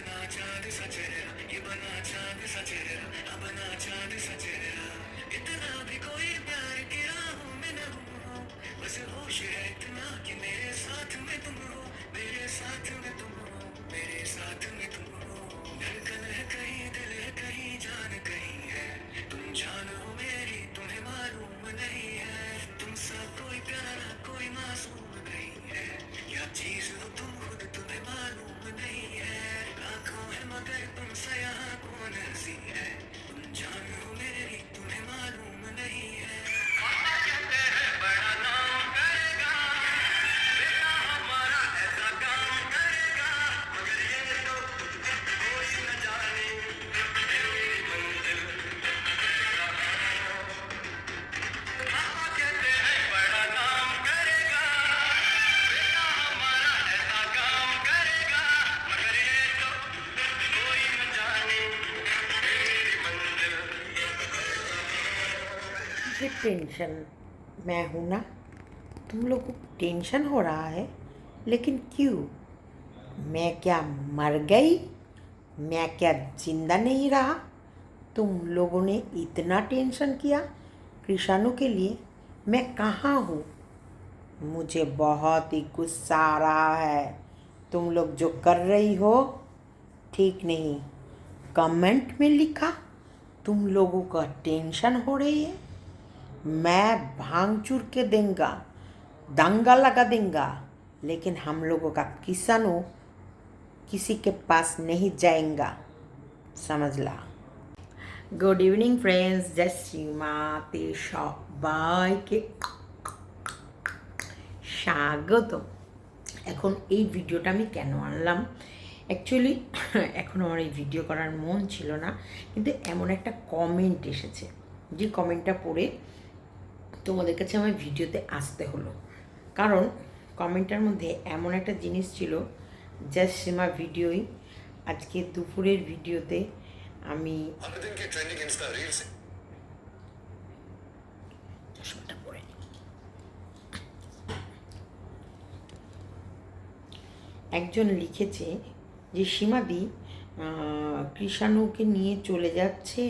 बना चाँद सा ये बना चाँद सा अब बना चाँद इतना भी कोई प्यार न हो बस होश है इतना कि मेरे साथ में तुम हो मेरे साथ में तुम हो मेरे साथ में तुम हो धड़कन है कहीं दिल है कहीं जान कहीं है तुम जान मेरी तुम्हें मालूम नहीं है तुमसा कोई प्यारा कोई मासूम नहीं है या चीज़ मगर तुमसे यहाँ कौन हँसी है। तुम जान मेरी तुम्हें मालूम नहीं है। ये टेंशन मैं हूँ ना। तुम लोग को टेंशन हो रहा है, लेकिन क्यों? मैं क्या मर गई? मैं क्या ज़िंदा नहीं रहा? तुम लोगों ने इतना टेंशन किया कृषाणु के लिए। मैं कहाँ हूँ? मुझे बहुत ही गुस्सा आ रहा है। तुम लोग जो कर रही हो, ठीक नहीं। कमेंट में लिखा, तुम लोगों का टेंशन हो रही है। मैं भांग चूर के देंगा दंगा लगा देंगा लेकिन हम लोगों का किसानों किसी के पास नहीं जाएगा समझ ला গুড ইভিনিং ফ্রেন্ডস জয় শ্রীমাতে সবাইকে স্বাগত এখন এই ভিডিওটা আমি কেন আনলাম অ্যাকচুয়ালি এখন আমার এই ভিডিও করার মন ছিল না কিন্তু এমন একটা কমেন্ট এসেছে যে কমেন্টটা পড়ে তোমাদের কাছে আমার ভিডিওতে আসতে হলো। কারণ কমেন্টের মধ্যে এমন একটা জিনিস ছিল যা সীমা ভিডিওই আজকে দুপুরের ভিডিওতে আমি একজন লিখেছে যে সীমাদি কৃষাণুকে নিয়ে চলে যাচ্ছে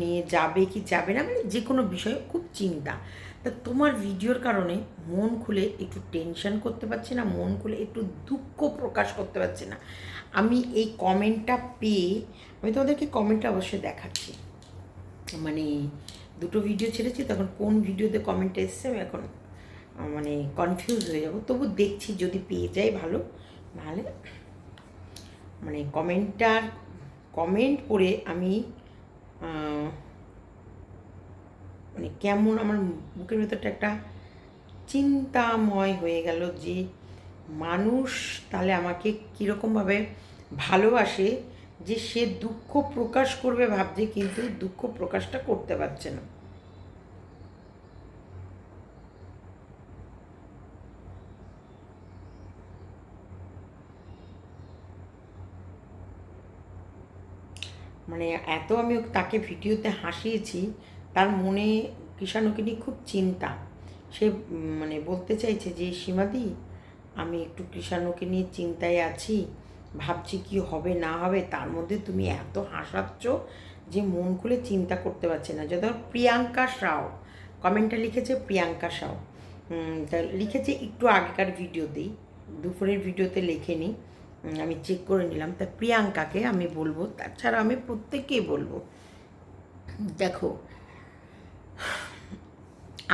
নিয়ে যাবে কি যাবে না মানে যে কোনো বিষয়ে খুব চিন্তা। তা তোমার ভিডিওর কারণে মন খুলে একটু টেনশন করতে পারছি না, মন খুলে একটু দুঃখ প্রকাশ করতে পারছি না। আমি এই কমেন্টটা পেয়ে আমি তোমাদেরকে কমেন্টটা অবশ্যই দেখাচ্ছি। মানে দুটো ভিডিও ছেড়েছি, তখন কোন ভিডিওতে কমেন্ট এসছে আমি এখন মানে কনফিউজ হয়ে যাব। তবু দেখছি যদি পেয়ে যাই ভালো, নাহলে মানে কমেন্টটার কমেন্ট পড়ে আমি মানে কেমন আমার বুকের ভেতরটা একটা চিন্তাময় হয়ে গেল যে মানুষ তাহলে আমাকে কীরকমভাবে ভালোবাসে যে সে দুঃখ প্রকাশ করবে ভাবছে কিন্তু দুঃখ প্রকাশটা করতে পারছে না। মানে এত আমি তাকে ভিডিওতে হাসিয়েছি, তার মনে কৃষাণুকে নিয়ে খুব চিন্তা। সে মানে বলতে চাইছে যে, সীমাদি, আমি একটু কৃষাণুকে নিয়ে চিন্তায় আছি, ভাবছি কি হবে না হবে, তার মধ্যে তুমি এত হাসাচ্ছ যে মন খুলে চিন্তা করতে পারছে না। যে ধর প্রিয়াঙ্কা সাও কমেন্টটা লিখেছে প্রিয়াঙ্কা সাও তা লিখেছে একটু আগেকার ভিডিওতেই, দুপুরের ভিডিওতে লেখেনি। আমি চেক করে নিলাম। তা প্রিয়াঙ্কাকে আমি বলব, তাছাড়া আমি প্রত্যেককেই বলব, দেখো,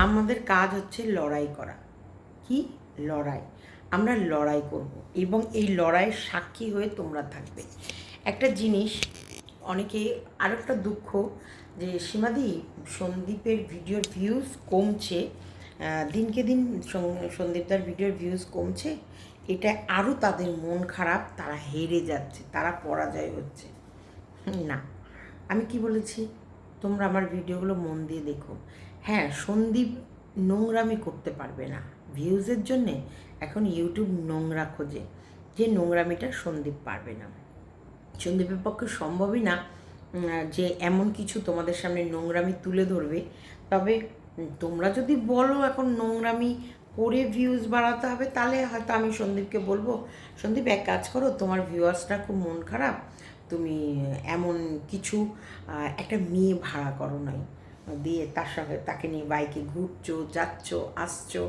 আমাদের কাজ হচ্ছে লড়াই করা। কি? লড়াই। আমরা লড়াই করব এবং এই লড়াইয়ের সাক্ষী হয়ে তোমরা থাকবে। একটা জিনিস, অনেকে আর একটা দুঃখ যে সীমাদি, সন্দীপের ভিডিওর ভিউজ কমছে দিনকে দিন সন্দীপদার ভিডিওর ভিউজ কমছে এটা আরও তাদের মন খারাপ, তারা হেরে যাচ্ছে, তারা পরাজয় হচ্ছে। না, আমি কি বলেছি? তোমরা আমার ভিডিওগুলো মন দিয়ে দেখো। হ্যাঁ সন্দীপ নোংরামি করতে পারবে না। ভিউজের জন্যে এখন ইউটিউব নোংরা খোঁজে, যে নোংরামিটা সন্দীপ পারবে না। সন্দীপের পক্ষে সম্ভবই না যে এমন কিছু তোমাদের সামনে নোংরামি তুলে ধরবে। তবে তোমরা যদি বলো এখন নোংরামি করে ভিউজ বাড়াতে হবে, তাহলে হয়তো আমি সন্দীপকে বলব, সন্দীপ, এক কাজ করো, তোমার ভিউয়ার্সটা খুব মন খারাপ, তুমি এমন কিছু একটা মেয়ে ভাড়া করো নাই, দিয়ে তার সঙ্গে তাকে নিয়ে বাইকে ঘুরছো, যাচ্ছ, আসছো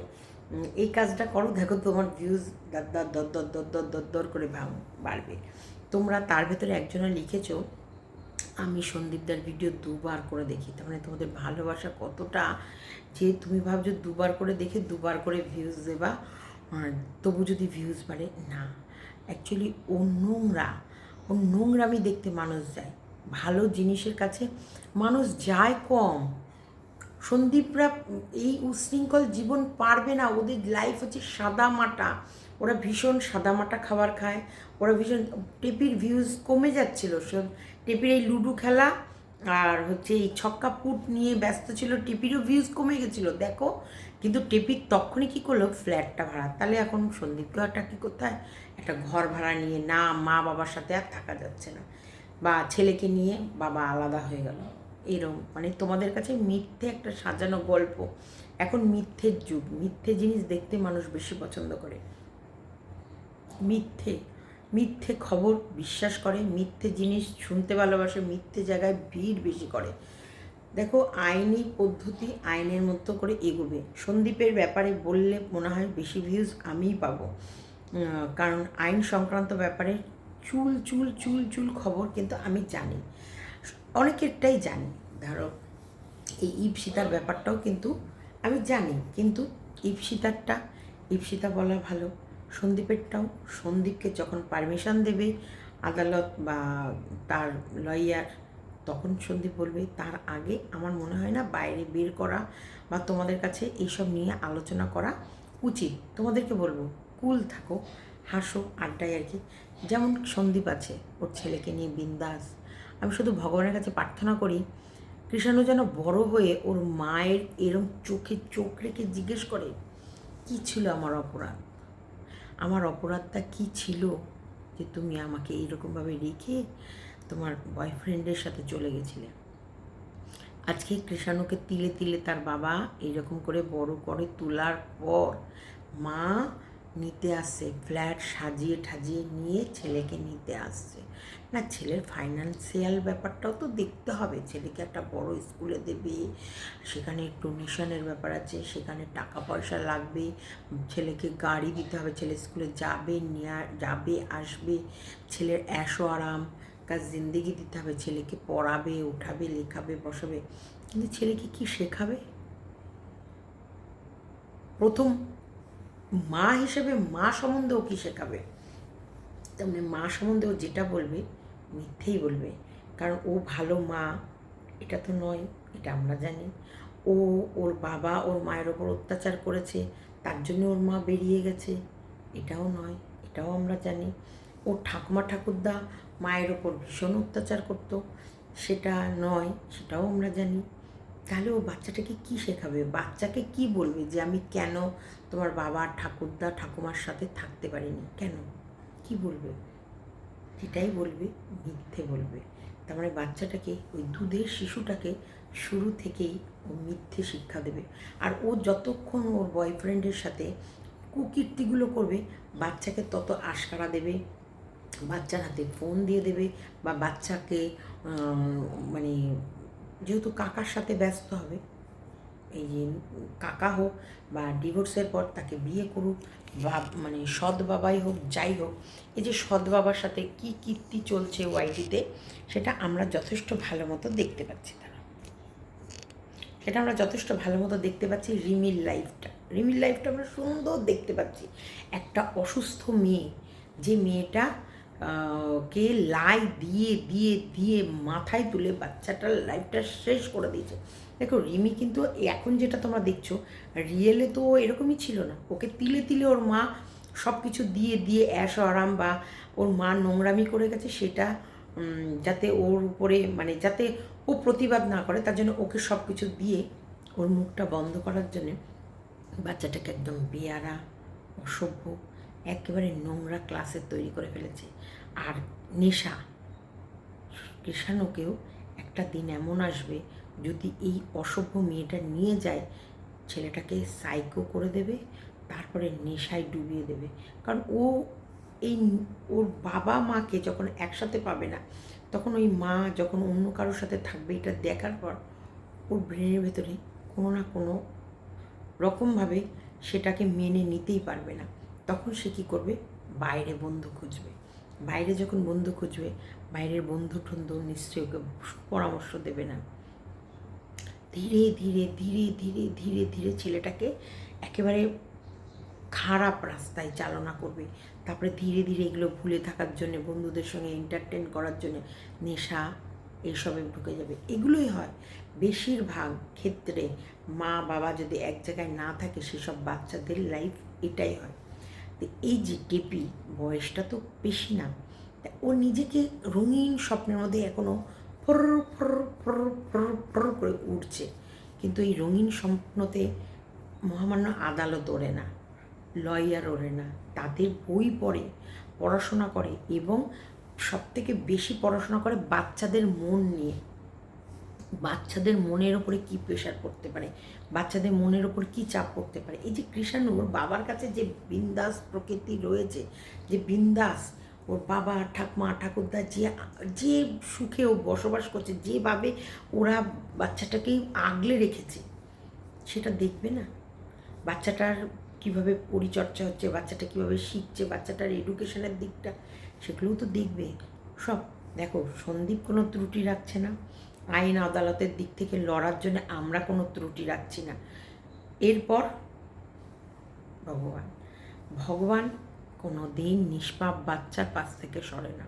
এই কাজটা করো, দেখো তোমার ভিউজ দর দর দর দর দর দর দর করে বাড়বে। তোমরা তার ভেতরে একজনে লিখেছো আমি সন্দীপদার ভিডিও দুবার করে দেখি। তার মানে তোমাদের ভালোবাসা কতটা যে তুমি ভাবছ দুবার করে দেখে দুবার করে ভিউজ দেবা তবু যদি ভিউজ বাড়ে, না। অ্যাকচুয়ালি ও নোংরা, ও নোংরামি দেখতে মানুষ যায়। ভালো জিনিসের কাছে মানুষ যায় কম। সন্দীপরা এই উশৃঙ্খল জীবন পারবে না, ওদের লাইফ হচ্ছে সাদা মাটা ওরা ভীষণ সাদা মাটা খাবার খায়, ওরা ভীষণ টেপির ভিউজ কমে যাচ্ছিল। টেপির এই লুডো খেলা আর হচ্ছে এই ছক্কা পুট নিয়ে ব্যস্ত ছিল, টেপিরও ভিউজ কমে গেছিল, দেখো। কিন্তু টেপির তখনই কী করল? ফ্ল্যাটটা ভাড়া। তাহলে এখন সন্দীপকেও একটা কী করতে হয় একটা ঘর ভাড়া নিয়ে না মা বাবার সাথে আর থাকা যাচ্ছে না। বা ছেলেকে নিয়ে বাবা আলাদা হয়ে গেল। এরম মানে তোমাদের কাছে মিথ্যে একটা সাজানো গল্প। এখন মিথ্যের যুগ, মিথ্যে জিনিস দেখতে মানুষ বেশি পছন্দ করে। মিথ্যে মিথ্যে খবর বিশ্বাস করে, মিথ্যে জিনিস শুনতে ভালোবাসে, মিথ্যে জায়গায় ভিড় বেশি করে। দেখো, আইনি পদ্ধতি আইনের মতো করে এগোবে। সন্দীপের ব্যাপারে বললে মনে হয় বেশি ভিউজ আমিই পাবো। কারণ আইন সংক্রান্ত ব্যাপারে চুল চুল চুল চুল খবর কিন্তু আমি জানি। অনেকেরটাই জানি। ধরো, এই ইপসিতার ব্যাপারটাও কিন্তু আমি জানি। কিন্তু ইপসিতারটা ইপসিতা বলা ভালো সন্দীপেরটাও। সন্দীপকে যখন পারমিশন দেবে আদালত বা তার লয়ার তখন সন্দীপ বলবে, তার আগে আমার মনে হয় না বাইরে বের করা বা তোমাদের কাছে এইসব নিয়ে আলোচনা করা উচিত। তোমাদেরকে বলব কুল থাকো, হাসো আড্ডায় আর কি। যেমন সন্দীপ আছে, ওর ছেলেকে নিয়ে বিন্দাস। আমি শুধু ভগবানের কাছে প্রার্থনা করি কৃষাণু যেন বড় হয়ে ওর মায়ের এরম চোখে চোখ রেখে জিজ্ঞেস করে, কি ছিল আমার অপরাধ? আমার অপরাধটা কি ছিল যে তুমি আমাকে এইরকমভাবে রেখে তোমার বয়ফ্রেন্ডের সাথে চলে গেছিলে? আজকে কৃষাণুকে তিলে তিলে তার বাবা এইরকম করে বড় করে তোলার পর মা নিতে আসছে ফ্ল্যাট সাজিয়ে ঠাজিয়ে নিয়ে ছেলেকে নিতে আসছে না, ছেলের ফাইন্যান্সিয়াল ব্যাপারটাও তো দেখতে হবে। ছেলেকে একটা বড় স্কুলে দেবে, সেখানে ডোনেশনের ব্যাপার আছে, সেখানে টাকা পয়সা লাগবে, ছেলেকে গাড়ি দিতে হবে, ছেলে স্কুলে যাবে, নিয়ে যাবে, আসবে, ছেলের অ্যাশো আরাম, কাজ জিন্দেগি দিতে হবে, ছেলেকে পড়াবে, উঠাবে, লেখাবে, বসাবে। কিন্তু ছেলেকে কি শেখাবে? প্রথম মা হিসেবে মা সম্বন্ধেও কী শেখাবে? তেমনি মা সম্বন্ধেও যেটা বলবে, মিথ্যেই বলবে। কারণ ও ভালো মা, এটা তো নয়, এটা আমরা জানি। ও, ওর বাবা ওর মায়ের ওপর অত্যাচার করেছে, তার জন্য ওর মা বেরিয়ে গেছে, এটাও নয়, এটাও আমরা জানি। ওর ঠাকুমা ঠাকুরদা মায়ের ওপর ভীষণ অত্যাচার করতো, সেটা নয়, সেটাও আমরা জানি। তাহলে ও বাচ্চাটাকে কি শেখাবে? বাচ্চাকে কি বলবে যে আমি কেন তোমার বাবা, ঠাকুরদা, ঠাকুমার সাথে থাকতে পারিনি? কেন? কি বলবে? এটাই বলবে, মিথ্যে বলবে। তার মানে বাচ্চাটাকে, ওই দুধের শিশুটাকে শুরু থেকেই ও মিথ্যে শিক্ষা দেবে। আর ও যতক্ষণ ওর বয়ফ্রেন্ডের সাথে কুকীর্তিগুলো করবে, বাচ্চাকে তত আশকারা দেবে, বাচ্চার হাতে ফোন দিয়ে দেবে বা বাচ্চাকে মানে যেহেতু কাকার সাথে ব্যস্ত হবে, এই যে কাকা হোক বা ডিভোর্সের পর তাকে বিয়ে করুক বা মানে সৎ বাবাই হোক, যাই হোক, এই যে সৎ বাবার সাথে কী কীর্তি চলছে ওয়াইটিতে, সেটা আমরা যথেষ্ট ভালো মতো দেখতে পাচ্ছি তারা। সেটা আমরা যথেষ্ট ভালো মতো দেখতে পাচ্ছি রিমির লাইফটা। রিমির লাইফটা আমরা সুন্দর দেখতে পাচ্ছি। একটা অসুস্থ মেয়ে, যে মেয়েটা কে লাই দিয়ে দিয়ে দিয়ে মাথায় তুলে বাচ্চাটার লাইফটা শেষ করে দিয়েছে। দেখো, রিমি কিন্তু এখন যেটা তোমরা দেখছ রিয়েলে তো এরকমই ছিল না। ওকে তিলে তিলে ওর মা সব কিছু দিয়ে দিয়ে অ্যাশ আরাম বা ওর মা নোংরামি করে গেছে, সেটা যাতে ওর উপরে মানে যাতে ও প্রতিবাদ না করে, তার জন্য ওকে সব কিছু দিয়ে ওর মুখটা বন্ধ করার জন্যে বাচ্চাটাকে একদম বেয়ারা, অসভ্য একেবারে নোংরা ক্লাসে তৈরি করে ফেলেছে। আর নেশা, কৃষাণুকেও একটা দিন এমন আসবে, যদি এই অসভ্য মেয়েটা নিয়ে যায়, ছেলেটাকে সাইকো করে দেবে, তারপরে নেশায় ডুবিয়ে দেবে। কারণ ও এই ওর বাবা মাকে যখন একসাথে পাবে না, তখন ওই মা যখন অন্য কারোর সাথে থাকবে, এটা দেখার পর ওর ব্রেনের ভেতরে কোনো না কোনো রকমভাবে সেটাকে মেনে নিতেই পারবে না। তখন সে কী করবে? বাইরে বন্ধু খুঁজবে। বাইরে যখন বন্ধু খুঁজবে, বাইরের বন্ধু টন্ধু নিশ্চয়ই ওকে পরামর্শ দেবে না। ধীরে ধীরে ধীরে ধীরে ধীরে ধীরে ছেলেটাকে একেবারে খারাপ রাস্তায় চালনা করবে। তারপরে ধীরে ধীরে এগুলো ভুলে থাকার জন্য, বন্ধুদের সঙ্গে এন্টারটেন করার জন্য নেশা এইসবে ঢুকে যাবে। এগুলোই হয়। বেশিরভাগ ক্ষেত্রে মা বাবা যদি এক জায়গায় না থাকে, সেসব বাচ্চাদের লাইফ এটাই হয়। তো এই যে টেপি বয়সটা তো বেশি না। ও নিজেকে রঙিন স্বপ্নের মধ্যে এখনও for for for for for করে উঠছে। কিন্তু এই রঙিন স্বপ্নতে মহামান্য আদালত ওড়ে না লয়ার ওড়ে না, তাদের বই পড়ে, পড়াশোনা করে এবং সবথেকে বেশি পড়াশোনা করে বাচ্চাদের মন নিয়ে। বাচ্চাদের মনের ওপরে কী প্রেশার পড়তে পারে? বাচ্চাদের মনের ওপর কী চাপ পড়তে পারে? এই যে কৃষাণুর বাবার কাছে যে বিন্দাস প্রকৃতি রয়েছে, যে বিন্দাস, ওর বাবা, ঠাকুমা, ঠাকুরদা যে যে সুখে ও বসবাস করছে, যেভাবে ওরা বাচ্চাটাকেই আগলে রেখেছে, সেটা দেখবে না? বাচ্চাটার কীভাবে পরিচর্যা হচ্ছে, বাচ্চাটা কীভাবে শিখছে, বাচ্চাটার এডুকেশনের দিকটা, সেগুলোও তো দেখবে। সব, দেখো, সন্দীপ কোনো ত্রুটি রাখছে না। আইন আদালতের দিক থেকে লড়ার জন্য আমরা কোনো ত্রুটি রাখছি না। এরপর ভগবান। ভগবান কোনো দিন নিষ্পাপ বাচ্চার পাশ থেকে সরে না।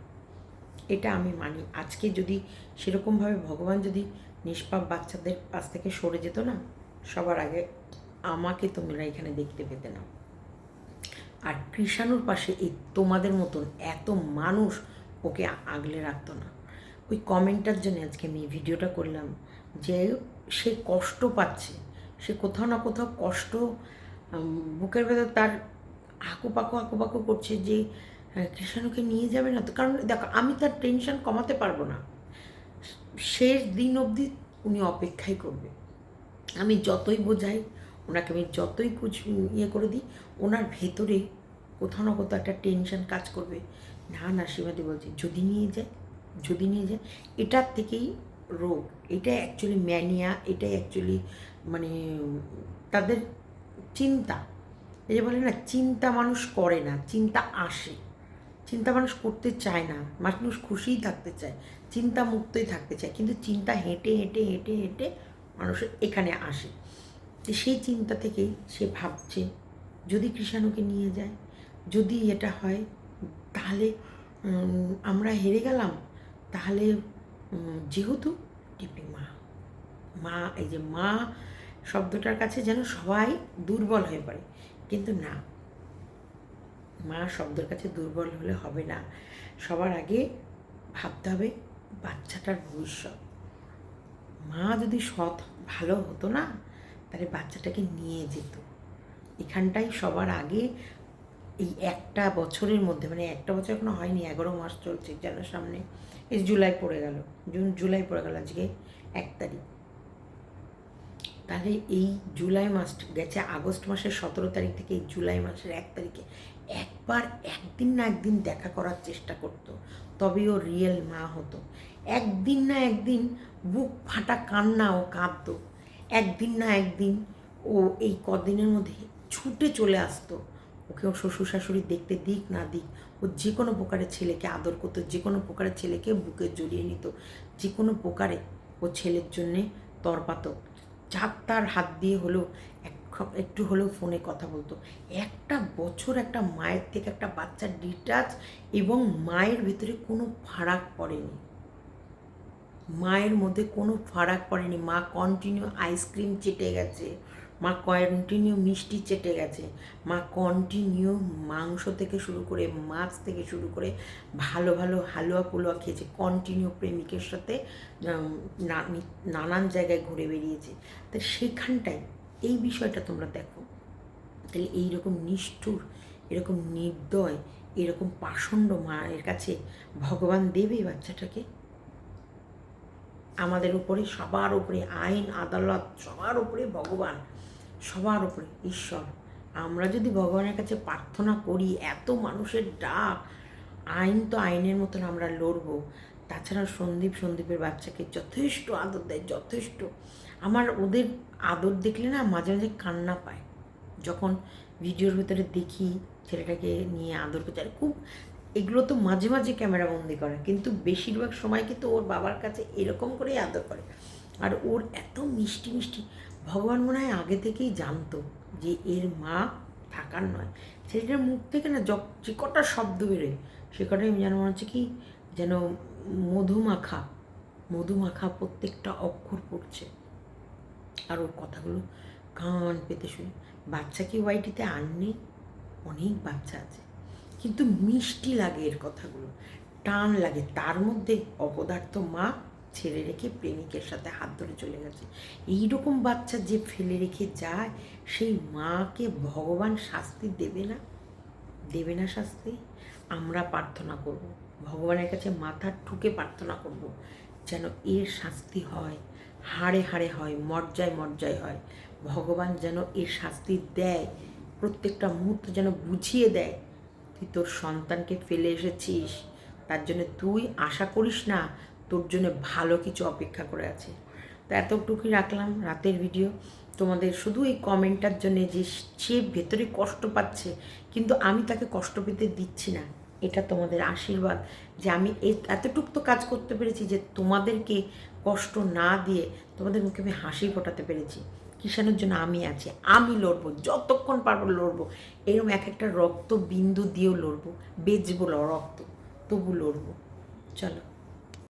এটা আমি মানি। আজকে যদি সেরকমভাবে ভগবান যদি নিষ্পাপ বাচ্চাদের পাশ থেকে সরে যেত না, সবার আগে আমাকে তোমরা এখানে দেখতে পেতে না। আর কৃষাণুর পাশে এই তোমাদের মতন এত মানুষ ওকে আগলে রাখতো না। ওই কমেন্টটার জন্য আজকে আমি ভিডিওটা করলাম যে সে কষ্ট পাচ্ছে। সে কোথাও না কোথাও কষ্ট বুকের ভেতর তার হাকুপাকু হাকুপাকু করছে যে আহ, কৃষাণুকে নিয়ে যাবে না তো। কারণ দেখো আমি তার টেনশন কমাতে পারব না। শেষ দিন অবধি উনি অপেক্ষাই করবে। আমি যতই বোঝাই ওনাকে আমি যতই কুচ ইয়ে করে দিই ওনার ভেতরে কোথাও না কোথাও একটা টেনশন কাজ করবে। না না সীমাদি বলছে যদি নিয়ে যায় যদি নিয়ে যায়, এটার থেকেই রোগ। এটা অ্যাকচুয়ালি ম্যানিয়া এটাই অ্যাকচুয়ালি মানে তাদের চিন্তা। এই যে বলে না, চিন্তা মানুষ করে না, চিন্তা আসে। চিন্তা মানুষ করতে চায় না, মানুষ খুশিই থাকতে চায়, চিন্তা মুক্তই থাকতে চায়, কিন্তু চিন্তা হেঁটে হেঁটে হেঁটে হেঁটে মানুষের এখানে আসে। তো সেই চিন্তা থেকেই সে ভাবছে, যদি কৃষাণুকে নিয়ে যায়, যদি এটা হয়, তাহলে আমরা হেরে গেলাম। তাহলে যেহেতু টিপি মা মা, এই যে মা শব্দটার কাছে যেন সবাই দুর্বল হয়ে পড়ে। কিন্তু না, মা শব্দের কাছে দুর্বল হলে হবে না। সবার আগে ভাবতে হবে বাচ্চাটার ভবিষ্যৎ। মা যদি সৎ, ভালো হতো না, তাহলে বাচ্চাটাকে নিয়ে যেত। এখানটাই সবার আগে এই একটা বছরের মধ্যে মানে একটা বছর এখনও হয়নি, এগারো মাস চলছে যেন সামনে। এই জুলাই পড়ে গেল, জুন, জুলাই পড়ে গেল আজকে এক তারিখ। তাহলে এই জুলাই মাস গেছে আগস্ট মাসের সতেরো তারিখ থেকে এই জুলাই মাসের এক তারিখে একবার একদিন না একদিন দেখা করার চেষ্টা করতো, তবেই ও রিয়েল মা হতো। একদিন না একদিন বুক ফাটা কান্না ও কাঁদতো। একদিন না একদিন ও এই কদিনের মধ্যে ছুটে চলে আসতো। ওকে ওর শ্বশুর শাশুড়ি দেখতে দিক না দিক ও যে কোনো প্রকারের ছেলেকে আদর করতো, যে কোনো প্রকারের ছেলেকে বুকে জড়িয়ে নিত, যে কোনো প্রকারে ও ছেলের জন্যে তরপাত। যার তার হাত দিয়ে হলেও এক- একটু হলেও ফোনে কথা বলতো। একটা বছর একটা মায়ের থেকে একটা বাচ্চা ডিটাচ এবং মায়ের ভিতরে কোনো ফারাক পড়েনি। মায়ের মধ্যে কোনো ফারাক পড়েনি। মা কন্টিনিউ আইসক্রিম চেটে গেছে। মা কন্টিনিউ মিষ্টি চেটে গেছে। মা কন্টিনিউ মাংস থেকে শুরু করে মাছ থেকে শুরু করে ভালো ভালো হালুয়া পুলুয়া খেয়েছে। কন্টিনিউ প্রেমিকের সাথে নানান জায়গায় ঘুরে বেরিয়েছে তা সেখানটায় এই বিষয়টা তোমরা দেখো। তাহলে এইরকম নিষ্ঠুর, এরকম নির্দয়, এরকম পাষণ্ড মায়ের কাছে ভগবান দেবে বাচ্চাটাকে? আমাদের উপরে, সবার উপরে, আইন, আদালত, সবার উপরে ভগবান সবার উপরে, ঈশ্বর। আমরা যদি ভগবানের কাছে প্রার্থনা করি, এত মানুষের ডাক, আইন তো আইনের মতন আমরা লড়বো। তাছাড়া সন্দীপ, সন্দীপের বাচ্চাকে যথেষ্ট আদর দেয়, যথেষ্ট। আমার ওদের আদর দেখলে না মাঝে মাঝে কান্না পায়। যখন ভিডিওর ভেতরে দেখি ছেলেটাকে নিয়ে আদর করছে, আর খুব এগুলো তো মাঝে মাঝে ক্যামেরা বন্দি করে, কিন্তু বেশিরভাগ সময় কিন্তু ওর বাবার কাছে এরকম করেই আদর করে। আর ওর এত মিষ্টি মিষ্টি ভগবান মনে হয় আগে থেকেই জানতো যে এর মা থাকার নয়। ছেলেটার মুখ থেকে না যক যে কটা শব্দ বেরোয়, সে কটাই যেন মনে হচ্ছে কি যেন মধুমাখা মধুমাখা প্রত্যেকটা অক্ষর পড়ছে। আর ওর কথাগুলো কান পেতে শুনি। বাচ্চা কি ওয়াইটিতে আর নেই অনেক বাচ্চা আছে। কিন্তু মিষ্টি লাগে এর কথাগুলো, টান লাগে। তার মধ্যে অপদার্থ মা ছেড়ে রেখে প্রেমিকের সাথে হাত ধরে চলে গেছে। এই রকম বাচ্চা যে ফেলে রেখে যায়, সেই মাকে ভগবান শাস্তি দেবে না? দেবে না শাস্তি? আমরা প্রার্থনা করব। ভগবানের কাছে মাথা ঠুকে প্রার্থনা করব যেন এর শাস্তি হয়, হাড়ে হাড়ে হয় মর্যায় মর্যায় হয়। ভগবান যেন এর শাস্তি দেয়, প্রত্যেকটা মুহূর্ত যেন বুঝিয়ে দেয়, তুই তোর সন্তানকে ফেলে এসেছিস, তার জন্য তুই আশা করিস না তোর জন্য ভালো কিছু অপেক্ষা করে আছে। তো এতটুকুই রাখলাম রাতের ভিডিও তোমাদের শুধু এই কমেন্টটার জন্য যে সে ভেতরে কষ্ট পাচ্ছে, কিন্তু আমি তাকে কষ্ট পেতে দিচ্ছি না। এটা তোমাদের আশীর্বাদ যে আমি এতটুক তো কাজ করতে পেরেছি যে তোমাদেরকে কষ্ট না দিয়ে তোমাদের মুখে আমি হাসি ফোটাতে পেরেছি। কিষানের জন্য আমি আছি, আমি লড়বো, যতক্ষণ পারব লড়বো। এরকম এক একটা রক্ত বিন্দু দিয়েও লড়বো, বেচবো রক্ত, তবু লড়বো। চলো।